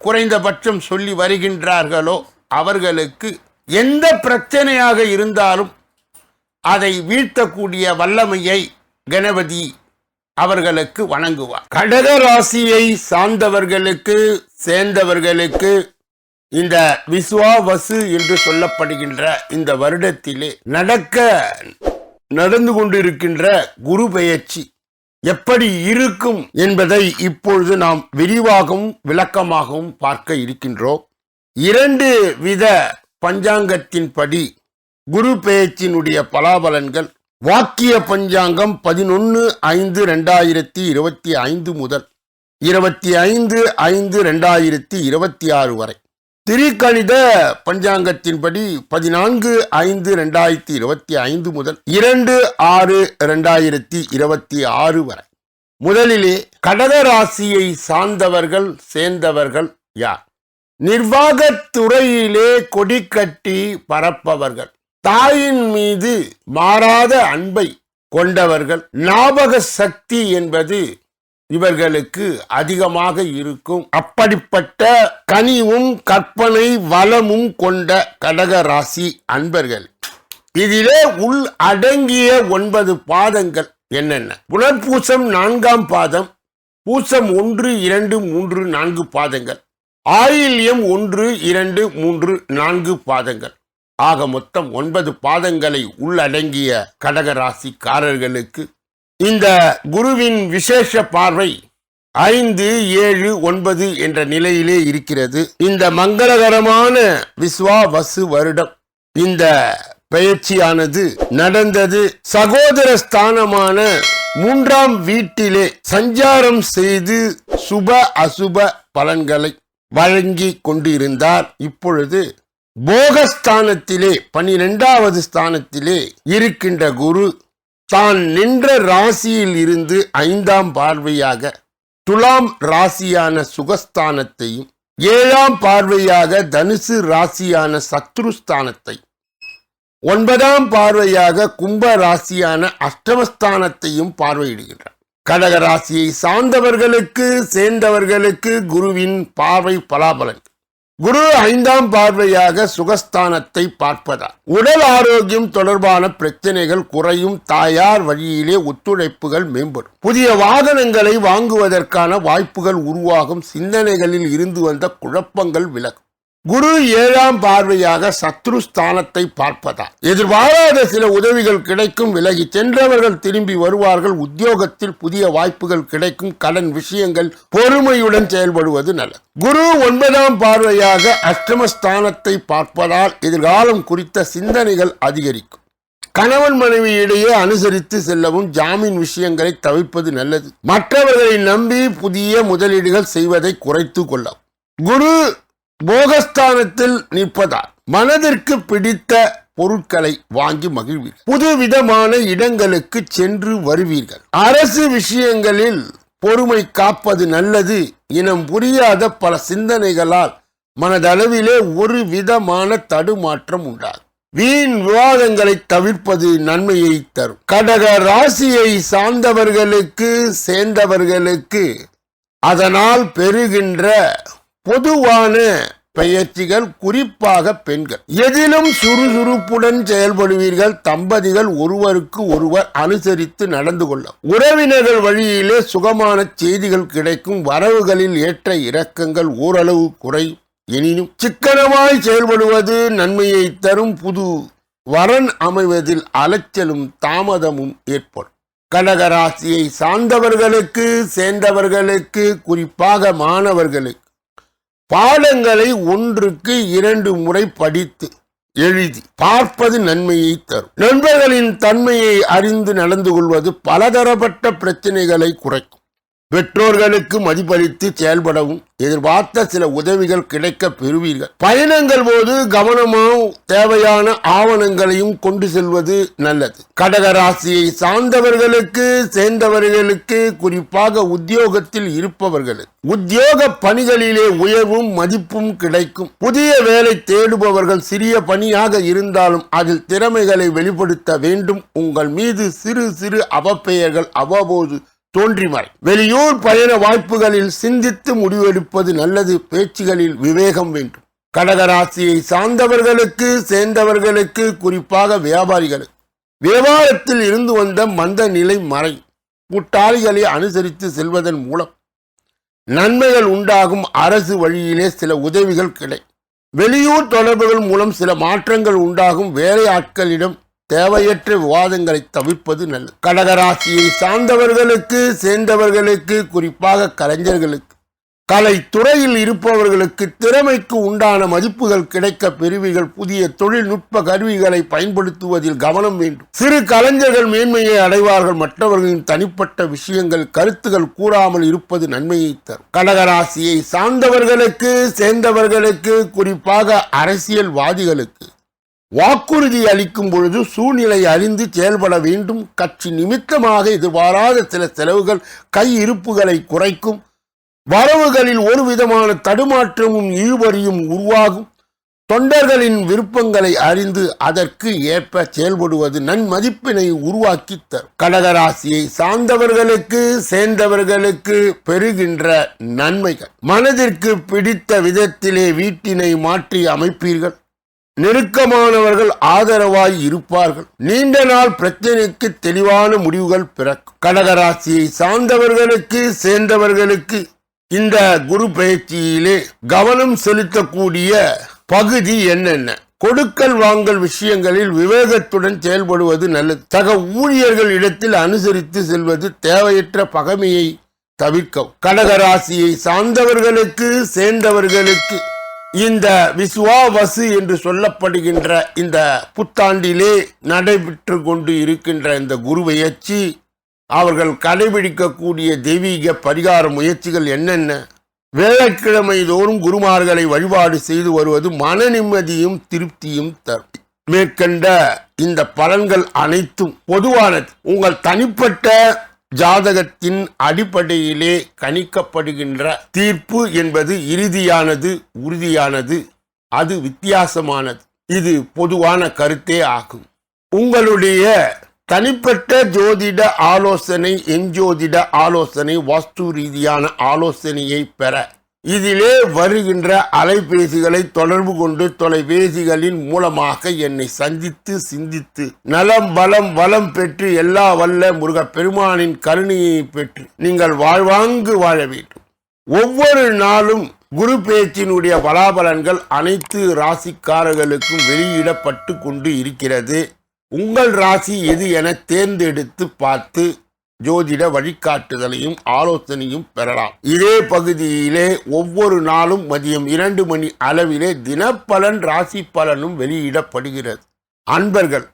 குறைந்தபட்சம் சொல்லி வருகின்றார்களோ அவர்களுக்கு எந்த பிரச்சனையாக இருந்தாலும் அதை வீழ்த்தக்கூடிய வல்லமையை கணபதி அவர்களுக்கு வணங்குவார். கடக ராசியை சார்ந்தவர்களுக்கு சேர்ந்தவர்களுக்கு இந்த விஸ்வாவசு என்று சொல்லப்படுகின்ற இந்த வருடத்திலே நடக்க நடந்து கொண்டிருக்கின்ற குரு பெயர்ச்சி எப்படி இருக்கும் என்பதை இப்பொழுது நாம் விரிவாகவும் விளக்கமாகவும் பார்க்க இருக்கின்றோம். இரண்டு வித பஞ்சாங்கத்தின்படி குரு பெயர்ச்சியினுடைய பலாபலன்கள் வாக்கிய பஞ்சாங்கம் பதினொன்று ஐந்து ரெண்டாயிரத்தி இருபத்தி ஐந்து முதல் இருபத்தி ஐந்து ஐந்து ரெண்டாயிரத்தி இருபத்தி ஆறு வரை. திரிகணித பஞ்சாங்கத்தின்படி பதினான்கு ஐந்து ரெண்டாயிரத்தி இருபத்தி ஐந்து முதல் இரண்டு ஆறு ரெண்டாயிரத்தி இருபத்தி ஆறு வரை. முதலிலே கடக ராசியை சார்ந்தவர்கள் சேர்ந்தவர்கள் யார்? நிர்வாகத்துறையிலே கொடி கட்டி பரப்பவர்கள் தாயின் மீது மாறாத அன்பை கொண்டவர்கள் ஞாபக சக்தி என்பது இவர்களுக்கு அதிகமாக இருக்கும். அப்படிப்பட்ட கனிவும் கற்பனை வளமும் கொண்ட கடக ராசி அன்பர்கள் இதிலே உள் அடங்கிய ஒன்பது பாதங்கள் என்னென்ன? புனர்பூசம் நான்காம் பாதம் பூசம் ஒன்று இரண்டு மூன்று நான்கு பாதங்கள் ஆயில்யம் ஒன்று இரண்டு மூன்று நான்கு பாதங்கள். ஆக மொத்தம் ஒன்பது பாதங்களை உள்ளடங்கிய கடகராசிக்காரர்களுக்கு இந்த குருவின் விசேஷ பார்வை ஐந்து ஏழு ஒன்பது என்ற நிலையிலே இருக்கிறது. இந்த மங்களகரமான விஸ்வா வசு வருடம் இந்த பயிற்சியானது நடந்தது. சகோதர ஸ்தானமான மூன்றாம் வீட்டிலே சஞ்சாரம் செய்து சுப அசுப பலன்களை வழங்கி கொண்டிருந்தார். இப்பொழுது போகஸ்தானத்திலே பனிரெண்டாவது ஸ்தானத்திலே இருக்கின்ற குரு தான் நின்ற ராசியில் இருந்து ஐந்தாம் பார்வையாக துலாம் ராசியான சுகஸ்தானத்தையும் ஏழாம் பார்வையாக தனுசு ராசியான சத்ருஸ்தானத்தை ஒன்பதாம் பார்வையாக கும்ப ராசியான அஷ்டமஸ்தானத்தையும் பார்வையிடுகின்றார். கடக ராசியை சார்ந்தவர்களுக்கு சேர்ந்தவர்களுக்கு குருவின் பார்வை பலாபலன் குரு ஐந்தாம் பார்வையாக சுகஸ்தானத்தை பார்ப்பதால் உடல் ஆரோக்கியம் தொடர்பான பிரச்சனைகள் குறையும் தாயார் வழியிலே ஒத்துழைப்புகள் மேம்படும். புதிய வாகனங்களை வாங்குவதற்கான வாய்ப்புகள் உருவாகும். சிந்தனைகளில் இருந்து வந்த குழப்பங்கள் விலகும். குரு ஏழாம் பார்வையாக சத்ரு ஸ்தானத்தை பார்ப்பதால் எதிர்பாராத சில உதவிகள் கிடைக்கும் விலகி சென்றவர்கள் திரும்பி வருவார்கள். உத்தியோகத்தில் புதிய வாய்ப்புகள் கிடைக்கும். கடன் விஷயங்கள் பொறுமையுடன் செயல்படுவது நல்லது. குரு ஒன்பதாம் பார்வையாக அஷ்டமஸ்தானத்தை பார்ப்பதால் எதிர்காலம் குறித்த சிந்தனைகள் அதிகரிக்கும். கணவன் மனைவி இடையே அனுசரித்து செல்லவும் ஜாமீன் விஷயங்களை தவிர்ப்பது நல்லது. மற்றவர்களை நம்பி புதிய முதலீடுகள் செய்வதை குறைத்து கொள்ளவும். குரு போகஸ்தானத்தில் நிற்பதால் மனதிற்கு பிடித்த பொருட்களை வாங்கி மகிழ்வீர்கள் புது விதமான இடங்களுக்கு சென்று வருவீர்கள். அரசு விஷயங்களில் பொறுமை காப்பது நல்லது இனம் புரியாத பல சிந்தனைகளால் மனதளவிலே ஒரு விதமான தடுமாற்றம் உண்டாகும். வீண் விவாதங்களை தவிர்ப்பது நன்மையை தரும். கடக ராசியை சார்ந்தவர்களுக்கு சேர்ந்தவர்களுக்கு அதனால் பெறுகின்ற பொதுவான பெயர்ச்சிகள் குறிப்பாக பெண்கள். எதிலும் சுறுசுறுப்புடன் செயல்படுவீர்கள். தம்பதிகள் ஒருவருக்கு ஒருவர் அனுசரித்து நடந்து கொள்ள உறவினர்கள் வழியிலே சுகமான செய்திகள் கிடைக்கும். வரவுகளில் ஏற்ற இறக்கங்கள் ஓரளவு குறையும். எனினும் சிக்கனமாய் செயல்படுவது நன்மையை தரும். புது வரன் அமைவதில் அலைச்சலும் தாமதமும் ஏற்படும். கடகராசியை சார்ந்தவர்களுக்கு சேர்ந்தவர்களுக்கு குறிப்பாக மாணவர்களுக்கு பாடங்களை ஒன்றுக்கு இரண்டு முறை படித்து எழுதி பார்ப்பது நன்மையை தரும். நண்பர்களின் தன்மையை அறிந்து நடந்து கொள்வது பலதரப்பட்ட பிரச்சனைகளை குறைக்கும். பெற்றோர்களுக்கு மதிப்பளித்து செயல்படவும் எதிர்பார்த்த சில உதவிகள் கிடைக்க பெறுவீர்கள். பயணங்கள் போது கவனமாகவும் தேவையான ஆவணங்களையும் கொண்டு செல்வது நல்லது. கடகராசியை சார்ந்தவர்களுக்கு சேர்ந்தவர்களுக்கு குறிப்பாக உத்தியோகத்தில் இருப்பவர்களுக்கு. உத்தியோக பணிகளிலே உயர்வும் மதிப்பும் கிடைக்கும். புதிய வேலை தேடுபவர்கள் சிறிய பணியாக இருந்தாலும் அதில் திறமைகளை வெளிப்படுத்த வேண்டும். உங்கள் மீது சிறு சிறு அவப்பெயர்கள் அவ்வப்போது தோன்றிவாய். வெளியூர் பயண வாய்ப்புகளில் சிந்தித்து முடிவெடுப்பது நல்லது. பேச்சுகளில் விவேகம் வேண்டும். கடகராசியை சார்ந்தவர்களுக்கு சேர்ந்தவர்களுக்கு குறிப்பாக வியாபாரிகளுக்கு. வியாபாரத்தில் இருந்து வந்த மந்த நிலை மறை. கூட்டாளிகளை அனுசரித்து செல்வதன் மூலம். நன்மைகள் உண்டாகும். அரசு வழியிலே சில உதவிகள் கிடை. வெளியூர் தொடர்புகள் மூலம் சில மாற்றங்கள் உண்டாகும். வேலை ஆட்களிடம் தேவையற்ற விவாதங்களை தவிர்ப்பது நல்லது. கடகராசியை சார்ந்தவர்களுக்கு சேர்ந்தவர்களுக்கு குறிப்பாக கலைஞர்களுக்கு கலைத்துறையில் இருப்பவர்களுக்கு திறமைக்கு உண்டான மதிப்புகள் கிடைக்க பெருவிகள் புதிய தொழில்நுட்ப கருவிகளை பயன்படுத்துவதில் கவனம் வேண்டும். சிறு கலைஞர்கள் மேன்மையை அடைவார்கள். மற்றவர்களின் தனிப்பட்ட விஷயங்கள் கருத்துகள் கூறாமல் இருப்பது நன்மையை தரும். கடகராசியை சார்ந்தவர்களுக்கு சேர்ந்தவர்களுக்கு குறிப்பாக அரசியல்வாதிகளுக்கு வாக்குறுதி அளிக்கும் பொழுது சூழ்நிலை அறிந்து செயல்பட வேண்டும். கட்சி நிமித்தமாக எதிர்பாராத சில செலவுகள் கை இருப்புகளை குறைக்கும். வரவுகளில் ஒரு விதமான தடுமாற்றமும் இழுபறியும் உருவாகும். தொண்டர்களின் விருப்பங்களை அறிந்து அதற்கு ஏற்ப செயல்படுவது நன்மதிப்பினை உருவாக்கி தரும். கடகராசியை சார்ந்தவர்களுக்கு சேர்ந்தவர்களுக்கு பெறுகின்ற நன்மைகள். மனதிற்கு பிடித்த விதத்திலே வீட்டினை மாற்றி அமைப்பீர்கள். நெருக்கமானவர்கள் ஆதரவாய் இருப்பார்கள். நீண்ட நாள் பிரச்சனைக்கு தெளிவான முடிவுகள் பிறக்கும். கடகராசியை சார்ந்தவர்களுக்கு சேர்ந்தவர்களுக்கு இந்த குரு பயிற்சியிலே கவனம் செலுத்தக்கூடிய பகுதி என்னென்ன? கொடுக்கல் வாங்கல் விஷயங்களில் விவேகத்துடன் செயல்படுவது நல்லது. சக ஊழியர்கள் இடத்தில் அனுசரித்து செல்வது தேவையற்ற பகைமையை தவிர்க்கவும். கடகராசியை சார்ந்தவர்களுக்கு சேர்ந்தவர்களுக்கு இந்த விசுவாவசு என்று சொல்லப்படுகின்ற இந்த புத்தாண்டிலே நடைபெற்று கொண்டு இருக்கின்ற இந்த குரு அவர்கள் கடைபிடிக்கக்கூடிய தெய்வீக பரிகார முயற்சிகள் என்னென்ன? வேளக்கிழமை தோறும் குருமார்களை வழிபாடு செய்து வருவது மன நிம்மதியும் திருப்தியும் தரும். மேற்கண்ட இந்த பலன்கள் அனைத்தும் பொதுவானது. உங்கள் தனிப்பட்ட ஜாதகத்தின் அடிப்படையிலே கணிக்கப்படுகின்ற தீர்ப்பு என்பது இறுதியானது உறுதியானது அது வித்தியாசமானது. இது பொதுவான கருத்தே ஆகும். உங்களுடைய தனிப்பட்ட ஜோதிட ஆலோசனை எஞ்சோதிட ஆலோசனை வாஸ்து ரீதியான ஆலோசனையை பெற இதிலே வருகின்ற அலைபேசிகளை தொடர்பு கொண்டு தொலைபேசிகளின் மூலமாக என்னை சந்தித்து சிந்தித்து நலம் பலம் வளம் பெற்று எல்லா வல்ல முருகப்பெருமானின் கருணையை பெற்று நீங்கள் வாழ்வாங்கு வாழ வேண்டும். ஒவ்வொரு நாளும் குரு பேச்சினுடைய பலாபலன்கள் அனைத்து ராசிக்காரர்களுக்கும் வெளியிடப்பட்டு கொண்டு இருக்கிறது. உங்கள் ராசி எது என தேர்ந்தெடுத்து பார்த்து ஜோதிட வழிகாட்டுதலையும் ஆலோசனையும் பெறலாம். இதே பகுதியிலே ஒவ்வொரு நாளும் மதியம் இரண்டு மணி அளவிலே தினப்பலன் ராசி பலனும் வெளியிடப்படுகிறது. அன்பர்கள்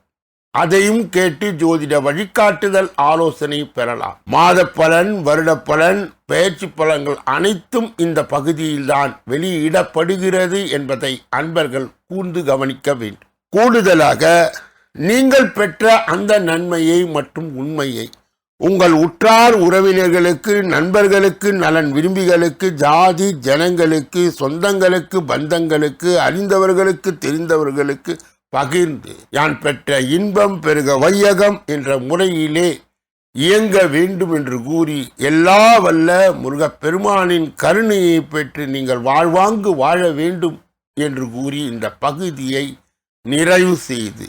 அதையும் கேட்டு ஜோதிட வழிகாட்டுதல் ஆலோசனை பெறலாம். மாத பலன் வருட பலன் பயிற்சி பலன்கள் அனைத்தும் இந்த பகுதியில்தான் வெளியிடப்படுகிறது என்பதை அன்பர்கள் கூர்ந்து கவனிக்க வேண்டும். கூடுதலாக நீங்கள் பெற்ற அந்த நன்மையை மற்றும் உண்மையை உங்கள் உற்றார் உறவினர்களுக்கு நண்பர்களுக்கு நலன் விரும்பிகளுக்கு ஜாதி ஜனங்களுக்கு சொந்தங்களுக்கு பந்தங்களுக்கு அறிந்தவர்களுக்கு தெரிந்தவர்களுக்கு பகிர்ந்து யான் பெற்ற இன்பம் பெருக வையகம் என்ற முறையிலே இயங்க வேண்டும் என்று கூறி எல்லா வல்ல முருகப்பெருமானின் கருணையை பெற்று நீங்கள் வாழ்வாங்கு வாழ வேண்டும் என்று கூறி இந்த பகுதியை நிறைவு செய்து